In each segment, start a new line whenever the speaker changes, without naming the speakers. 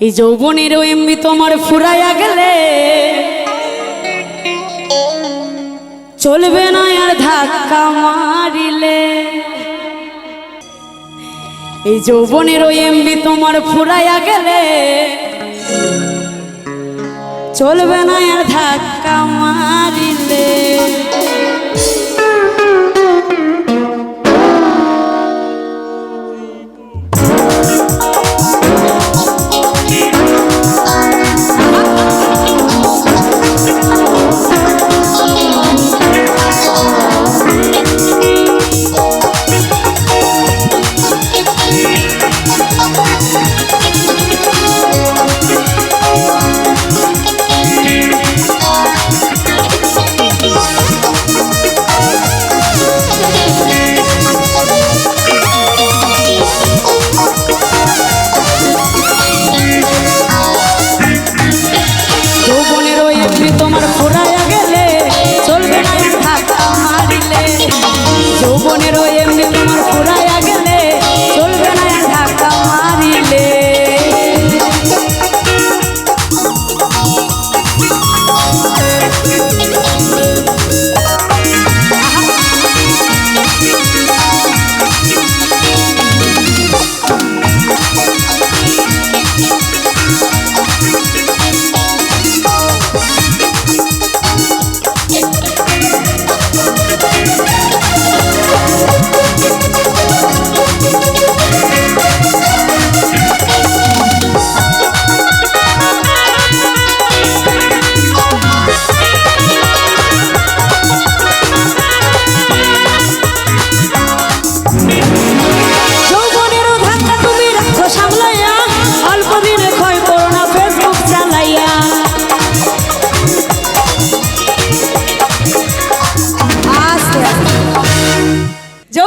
এই যৌবনের এমবি তোমার ফুরাইয়া গেলে। চলবে না আর ধাক্কা মারিলে। এই যৌবনের এমবি তোমার ফুরাইয়া গেলে। চলবে না আর ধাক্কা মারিলে।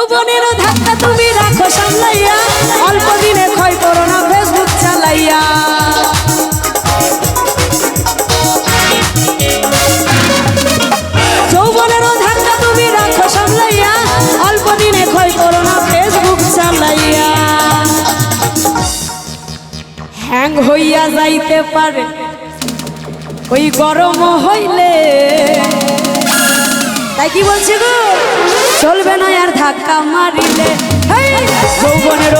যৌবনেরও ধাক্কা তুমি রাখো সামলাইয়া। অল্প দিনে ক্ষয় করো না ফেসবুক চালাইয়া। যৌবনেরও ধাক্কা তুমি রাখো সামলাইয়া। অল্প দিনে ক্ষয় করো না ফেসবুক চালাইয়া। হ্যাং হইয়া যাইতে পারে, ওই গরম হইলে। তাই কি বলছি গো? চলবে না আর ধাক্কা মারিলে। হেই, যৌবনের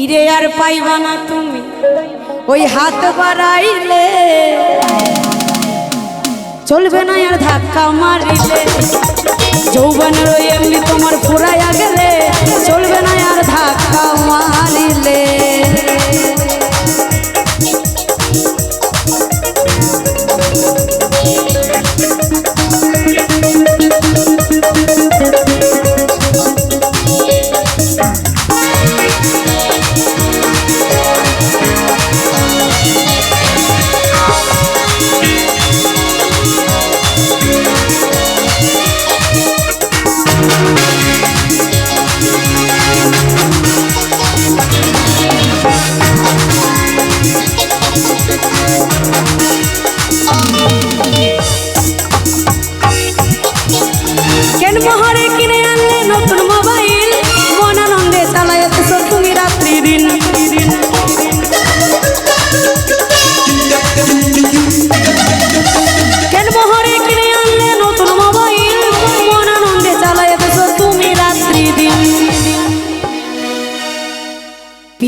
ফিরে আর পাইবা না তুমি। ওই হাত বাড়াইলে চলবে না আর ধাক্কা মারিলে। যৌবনের ওই এমনি তোমার ফুরাইয়া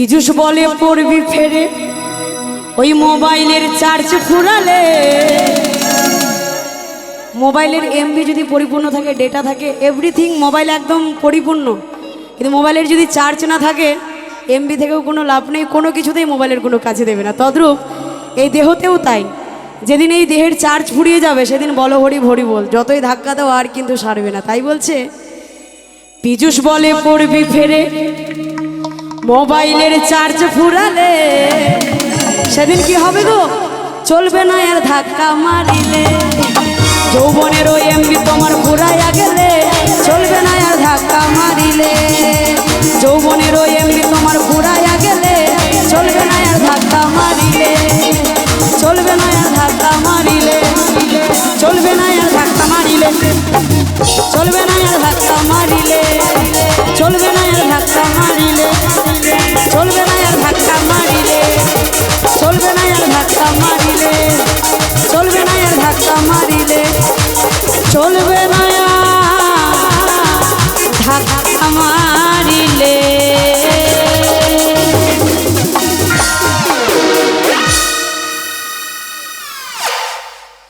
পীযুষ বলে, পড়বি ফেরে। ওই মোবাইলের চার্জ ফুরালে। মোবাইলের এমবি যদি পরিপূর্ণ থাকে ডেটা থাকে এভরিথিং মোবাইল একদম পরিপূর্ণ। কিন্তু মোবাইলের যদি চার্জ না থাকে এমবি থেকেও কোনো লাভ নেই, কোনো কিছুতেই মোবাইলের কোনো কাজে দেবে না। তদ্রূপ, এই দেহতেও তাই। যেদিন এই দেহের চার্জ ফুরিয়ে যাবে, সেদিন বলো হরি ভরি বল, যতই ধাক্কা দাও আর কিন্তু সারবে না। তাই বলছে পীযুষ বলে, পড়বি ফেরে। মোবাইলের চার্জ ফুরালে, সেদিন কি হবে গো? চলবে না আর ধাক্কা মারিলে। যৌবনের ওই এমবি তোমার ফুরাইয়া গেলে, চলবে না আর ধাক্কা মারিলে। যৌবনের ওই এমবি তোমার ফুরাইয়া গেলে, চলবে না আর ধাক্কা মারিলে। চলবে না আর ধাক্কা মারিলে। চলবে না আর ধাক্কা মারিলে। চলবে না আর ধাক্কা মারিলে। ধাক্কা মারিলে চলবে না ধাক্কা মারিলে।